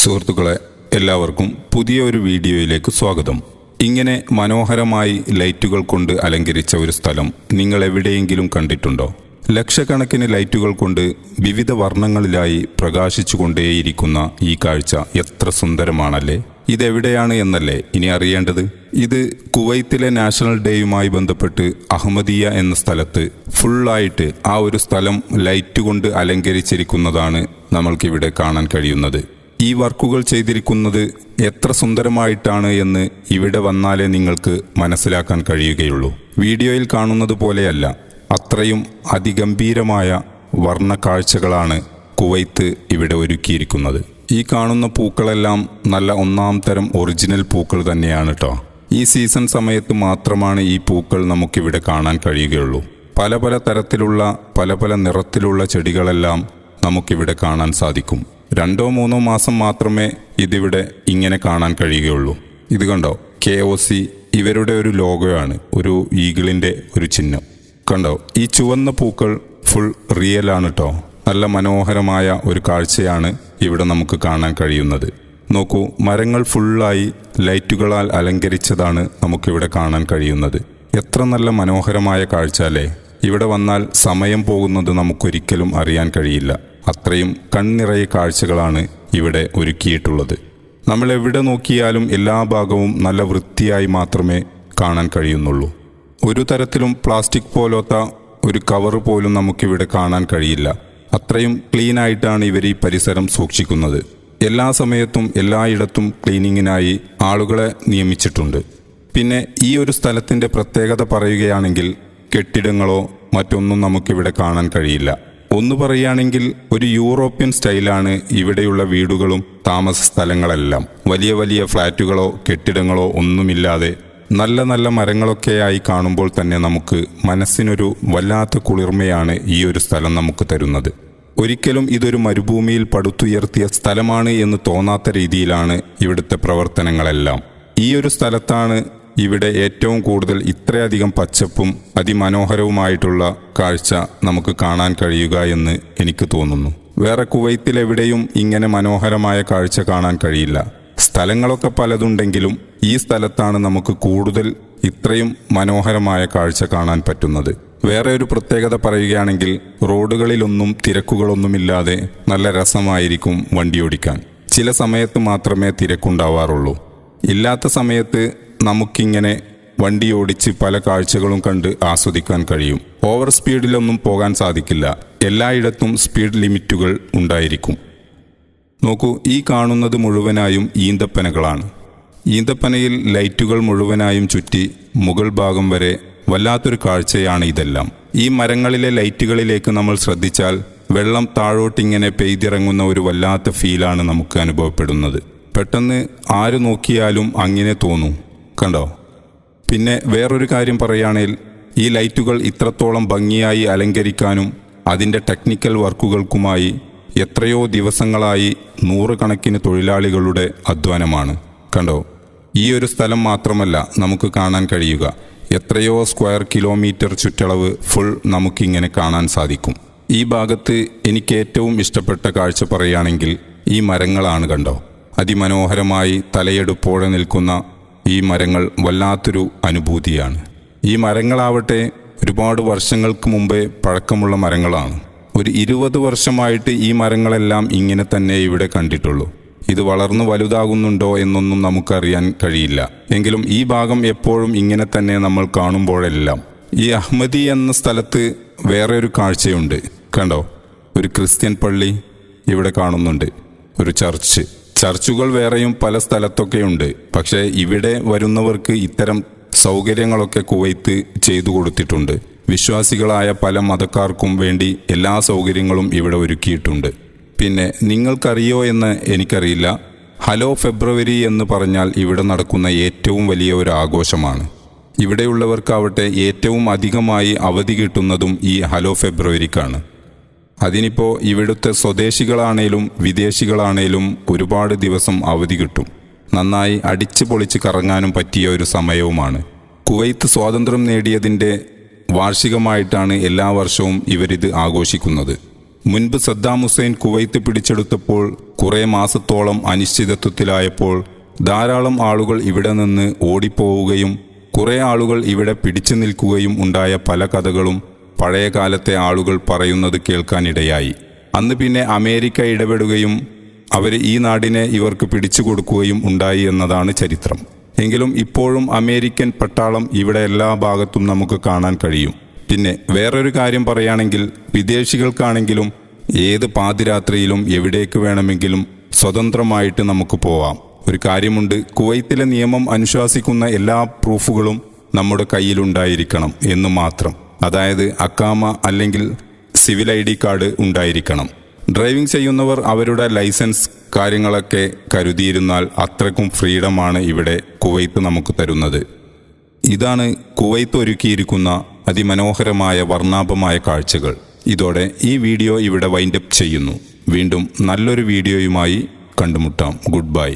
സുഹൃത്തുക്കളെ എല്ലാവർക്കും പുതിയ ഒരു വീഡിയോയിലേക്ക് സ്വാഗതം. ഇങ്ങനെ മനോഹരമായി ലൈറ്റുകൾ കൊണ്ട് അലങ്കരിച്ച ഒരു സ്ഥലം നിങ്ങൾ എവിടെയെങ്കിലും കണ്ടിട്ടുണ്ടോ? ലക്ഷക്കണക്കിന് ലൈറ്റുകൾ കൊണ്ട് വിവിധ വർണങ്ങളിലായി പ്രകാശിച്ചുകൊണ്ടേയിരിക്കുന്ന ഈ കാഴ്ച എത്ര സുന്ദരമാണല്ലേ? ഇതെവിടെയാണ് എന്നല്ലേ ഇനി അറിയേണ്ടത്? ഇത് കുവൈത്തിലെ നാഷണൽ ഡേയുമായി ബന്ധപ്പെട്ട് അഹമ്മദിയ എന്ന സ്ഥലത്ത് ഫുള്ളായിട്ട് ആ ഒരു സ്ഥലം ലൈറ്റ് കൊണ്ട് അലങ്കരിച്ചിരിക്കുന്നതാണ് നമ്മൾക്കിവിടെ കാണാൻ കഴിയുന്നത്. ഈ വർക്കുകൾ ചെയ്തിരിക്കുന്നത് എത്ര സുന്ദരമായിട്ടാണ് എന്ന് ഇവിടെ വന്നാലേ നിങ്ങൾക്ക് മനസ്സിലാക്കാൻ കഴിയുകയുള്ളൂ. വീഡിയോയിൽ കാണുന്നത് പോലെയല്ല അത്രയും അതിഗംഭീരമായ വർണ കാഴ്ചകളാണ് കുവൈത്ത് ഇവിടെ ഒരുക്കിയിരിക്കുന്നത്. ഈ കാണുന്ന പൂക്കളെല്ലാം നല്ല ഒന്നാം തരം ഒറിജിനൽ പൂക്കൾ തന്നെയാണ് കേട്ടോ ഈ സീസൺ സമയത്ത് മാത്രമാണ് ഈ പൂക്കൾ നമുക്കിവിടെ കാണാൻ കഴിയുകയുള്ളൂ. പല പല തരത്തിലുള്ള പല പല നിറത്തിലുള്ള ചെടികളെല്ലാം നമുക്കിവിടെ കാണാൻ സാധിക്കും. രണ്ടോ മൂന്നോ മാസം മാത്രമേ ഇതിവിടെ ഇങ്ങനെ കാണാൻ കഴിയുകയുള്ളൂ. ഇത് കണ്ടോ? കെ ഒ സി ഇവരുടെ ഒരു ലോഗോയാണ് ഒരു ഈഗിളിന്റെ ഒരു ചിഹ്നം. കണ്ടോ? ഈ ചുവന്ന പൂക്കൾ ഫുൾ റിയൽ ആണ് കേട്ടോ നല്ല മനോഹരമായ ഒരു കാഴ്ചയാണ് ഇവിടെ നമുക്ക് കാണാൻ കഴിയുന്നത്. നോക്കൂ മരങ്ങൾ ഫുള്ളായി ലൈറ്റുകളാൽ അലങ്കരിച്ചതാണ് നമുക്കിവിടെ കാണാൻ കഴിയുന്നത്. എത്ര നല്ല മനോഹരമായ കാഴ്ച അല്ലേ? ഇവിടെ വന്നാൽ സമയം പോകുന്നത് നമുക്കൊരിക്കലും അറിയാൻ കഴിയില്ല. അത്രയും കണ്ണിറയ കാഴ്ചകളാണ് ഇവിടെ ഒരുക്കിയിട്ടുള്ളത്. നമ്മൾ എവിടെ നോക്കിയാലും എല്ലാ ഭാഗവും നല്ല വൃത്തിയായി മാത്രമേ കാണാൻ കഴിയുന്നുള്ളൂ. ഒരു തരത്തിലും പ്ലാസ്റ്റിക് പോലത്ത ഒരു കവർ പോലും നമുക്കിവിടെ കാണാൻ കഴിയില്ല. അത്രയും ക്ലീൻ ആയിട്ടാണ് ഇവർ ഈ പരിസരം സൂക്ഷിക്കുന്നത്. എല്ലാ സമയത്തും എല്ലായിടത്തും ക്ലീനിങ്ങിനായി ആളുകളെ നിയമിച്ചിട്ടുണ്ട്. പിന്നെ ഈ ഒരു സ്ഥലത്തിന്റെ പ്രത്യേകത പറയുകയാണെങ്കിൽ കെട്ടിടങ്ങളോ മറ്റൊന്നും നമുക്കിവിടെ കാണാൻ കഴിയില്ല. ഒന്ന് പറയുകയാണെങ്കിൽ ഒരു യൂറോപ്യൻ സ്റ്റൈലാണ് ഇവിടെയുള്ള വീടുകളും താമസ സ്ഥലങ്ങളെല്ലാം. വലിയ വലിയ ഫ്ലാറ്റുകളോ കെട്ടിടങ്ങളോ ഒന്നുമില്ലാതെ നല്ല നല്ല മരങ്ങളൊക്കെയായി കാണുമ്പോൾ തന്നെ നമുക്ക് മനസ്സിനൊരു വല്ലാത്ത കുളിർമയാണ് ഈ ഒരു സ്ഥലം നമുക്ക് തരുന്നത്. ഒരിക്കലും ഇതൊരു മരുഭൂമിയിൽ പടുത്തുയർത്തിയ സ്ഥലമാണ് എന്ന് തോന്നാത്ത രീതിയിലാണ് ഇവിടുത്തെ പ്രവർത്തനങ്ങളെല്ലാം. ഈ ഒരു സ്ഥലത്താണ് ഇവിടെ ഏറ്റവും കൂടുതൽ ഇത്രയധികം പച്ചപ്പും അതിമനോഹരവുമായിട്ടുള്ള കാഴ്ച നമുക്ക് കാണാൻ കഴിയുക എന്ന് എനിക്ക് തോന്നുന്നു. വേറെ കുവൈത്തിലെവിടെയും ഇങ്ങനെ മനോഹരമായ കാഴ്ച കാണാൻ കഴിയില്ല. സ്ഥലങ്ങളൊക്കെ പലതുണ്ടെങ്കിലും ഈ സ്ഥലത്താണ് നമുക്ക് കൂടുതൽ ഇത്രയും മനോഹരമായ കാഴ്ച കാണാൻ പറ്റുന്നത്. വേറെ ഒരു പ്രത്യേകത പറയുകയാണെങ്കിൽ റോഡുകളിലൊന്നും തിരക്കുകളൊന്നുമില്ലാതെ നല്ല രസമായിരിക്കും വണ്ടിയോടിക്കാൻ. ചില സമയത്ത് മാത്രമേ തിരക്കുണ്ടാവാറുള്ളൂ. ഇല്ലാത്ത സമയത്ത് നമുക്കിങ്ങനെ വണ്ടി ഓടിച്ച് പല കാഴ്ചകളും കണ്ട് ആസ്വദിക്കാൻ കഴിയും. ഓവർ സ്പീഡിലൊന്നും പോകാൻ സാധിക്കില്ല. എല്ലായിടത്തും സ്പീഡ് ലിമിറ്റുകൾ ഉണ്ടായിരിക്കും. നോക്കൂ ഈ കാണുന്നത് മുഴുവനായും ഈന്തപ്പനകളാണ്. ഈന്തപ്പനയിൽ ലൈറ്റുകൾ മുഴുവനായും ചുറ്റി മുകൾ ഭാഗം വരെ വല്ലാത്തൊരു കാഴ്ചയാണ് ഇതെല്ലാം. ഈ മരങ്ങളിലെ ലൈറ്റുകളിലേക്ക് നമ്മൾ ശ്രദ്ധിച്ചാൽ വെള്ളം താഴോട്ടിങ്ങനെ പെയ്തിറങ്ങുന്ന ഒരു വല്ലാത്ത ഫീലാണ് നമുക്ക് അനുഭവപ്പെടുന്നത്. പെട്ടെന്ന് ആര് നോക്കിയാലും അങ്ങനെ തോന്നും. കണ്ടോ? പിന്നെ വേറൊരു കാര്യം പറയുകയാണെങ്കിൽ ഈ ലൈറ്റുകൾ ഇത്രത്തോളം ഭംഗിയായി അലങ്കരിക്കാനും അതിന്റെ ടെക്നിക്കൽ വർക്കുകൾക്കുമായി എത്രയോ ദിവസങ്ങളായി നൂറുകണക്കിന് തൊഴിലാളികളുടെ അധ്വാനമാണ്. കണ്ടോ? ഈ ഒരു സ്ഥലം മാത്രമല്ല നമുക്ക് കാണാൻ കഴിയുക. എത്രയോ സ്ക്വയർ കിലോമീറ്റർ ചുറ്റളവ് ഫുൾ നമുക്കിങ്ങനെ കാണാൻ സാധിക്കും. ഈ ഭാഗത്ത് എനിക്ക് ഏറ്റവും ഇഷ്ടപ്പെട്ട കാഴ്ച പറയുകയാണെങ്കിൽ ഈ മരങ്ങളാണ് കണ്ടോ? അതിമനോഹരമായി തലയെടുപ്പോടെ നിൽക്കുന്ന ഈ മരങ്ങൾ വല്ലാത്തൊരു അനുഭൂതിയാണ്. ഈ മരങ്ങളാവട്ടെ ഒരുപാട് വർഷങ്ങൾക്ക് മുമ്പേ പഴക്കമുള്ള മരങ്ങളാണ്. ഒരു ഇരുപത് വർഷമായിട്ട് ഈ മരങ്ങളെല്ലാം ഇങ്ങനെ തന്നെ ഇവിടെ കണ്ടിട്ടുള്ളൂ. ഇത് വളർന്നു വലുതാകുന്നുണ്ടോ എന്നൊന്നും നമുക്കറിയാൻ കഴിയില്ല. എങ്കിലും ഈ ഭാഗം എപ്പോഴും ഇങ്ങനെ തന്നെ നമ്മൾ കാണുമ്പോഴെല്ലാം. ഈ അഹമ്മദി എന്ന സ്ഥലത്ത് വേറെ ഒരു കാഴ്ചയുണ്ട്. കണ്ടോ? ഒരു ക്രിസ്ത്യൻ പള്ളി ഇവിടെ കാണുന്നുണ്ട്. ഒരു ചർച്ച്. ചർച്ചുകൾ വേറെയും പല സ്ഥലത്തൊക്കെയുണ്ട്. പക്ഷേ ഇവിടെ വരുന്നവർക്ക് ഇത്തരം സൗകര്യങ്ങളൊക്കെ കുവൈത്ത് ചെയ്തു കൊടുത്തിട്ടുണ്ട്. വിശ്വാസികളായ പല മതക്കാർക്കും വേണ്ടി എല്ലാ സൗകര്യങ്ങളും ഇവിടെ ഒരുക്കിയിട്ടുണ്ട്. പിന്നെ നിങ്ങൾക്കറിയോ എന്ന് എനിക്കറിയില്ല. ഹലോ ഫെബ്രുവരി എന്ന് പറഞ്ഞാൽ ഇവിടെ നടക്കുന്ന ഏറ്റവും വലിയ ഒരു ആഘോഷമാണ്. ഇവിടെയുള്ളവർക്കാവട്ടെ ഏറ്റവും അധികമായി അവധി കിട്ടുന്നതും ഈ ഹലോ ഫെബ്രുവരിക്കാണ്. അതിനിപ്പോൾ ഇവിടുത്തെ സ്വദേശികളാണേലും വിദേശികളാണേലും ഒരുപാട് ദിവസം അവധി കിട്ടും. നന്നായി അടിച്ചു പൊളിച്ച് കറങ്ങാനും പറ്റിയ ഒരു സമയവുമാണ്. കുവൈത്ത് സ്വാതന്ത്ര്യം നേടിയതിന്റെ വാർഷികമായിട്ടാണ് എല്ലാ വർഷവും ഇവരിത് ആഘോഷിക്കുന്നത്. മുൻപ് സദ്ദാം ഹുസൈൻ കുവൈത്ത് പിടിച്ചെടുത്തപ്പോൾ കുറേ മാസത്തോളം അനിശ്ചിതത്വത്തിലായപ്പോൾ ധാരാളം ആളുകൾ ഇവിടെ നിന്ന് ഓടിപ്പോവുകയും കുറേ ആളുകൾ ഇവിടെ പിടിച്ചു നിൽക്കുകയും ഉണ്ടായ പല കഥകളും പഴയ കാലത്തെ ആളുകൾ പറയുന്നത് കേൾക്കാനിടയായി. അന്ന് പിന്നെ അമേരിക്ക ഇടപെടുകയും അവർ ഈ നാടിനെ ഇവർക്ക് പിടിച്ചു കൊടുക്കുകയും ഉണ്ടായി എന്നതാണ് ചരിത്രം. എങ്കിലും ഇപ്പോഴും അമേരിക്കൻ പട്ടാളം ഇവിടെ എല്ലാ ഭാഗത്തും നമുക്ക് കാണാൻ കഴിയും. പിന്നെ വേറൊരു കാര്യം പറയുകയാണെങ്കിൽ വിദേശികൾക്കാണെങ്കിലും ഏത് പാതിരാത്രിയിലും എവിടേക്ക് വേണമെങ്കിലും സ്വതന്ത്രമായിട്ട് നമുക്ക് പോവാം. ഒരു കാര്യമുണ്ട് കുവൈത്തിലെ നിയമം അനുശാസിക്കുന്ന എല്ലാ പ്രൂഫുകളും നമ്മുടെ കയ്യിലുണ്ടായിരിക്കണം എന്ന് മാത്രം. അതായത് അക്കാമ അല്ലെങ്കിൽ സിവിൽ ഐ ഡി കാർഡ് ഉണ്ടായിരിക്കണം. ഡ്രൈവിംഗ് ചെയ്യുന്നവർ അവരുടെ ലൈസൻസ് കാര്യങ്ങളൊക്കെ കരുതിയിരുന്നാൽ അത്രക്കും ഫ്രീഡമാണ് ഇവിടെ കുവൈത്ത് നമുക്ക് തരുന്നത്. ഇതാണ് കുവൈത്ത് ഒരുക്കിയിരിക്കുന്ന അതിമനോഹരമായ വർണാഭമായ കാഴ്ചകൾ. ഇതോടെ ഈ വീഡിയോ ഇവിടെ വൈൻഡപ്പ് ചെയ്യുന്നു. വീണ്ടും നല്ലൊരു വീഡിയോയുമായി കണ്ടുമുട്ടാം. Good bye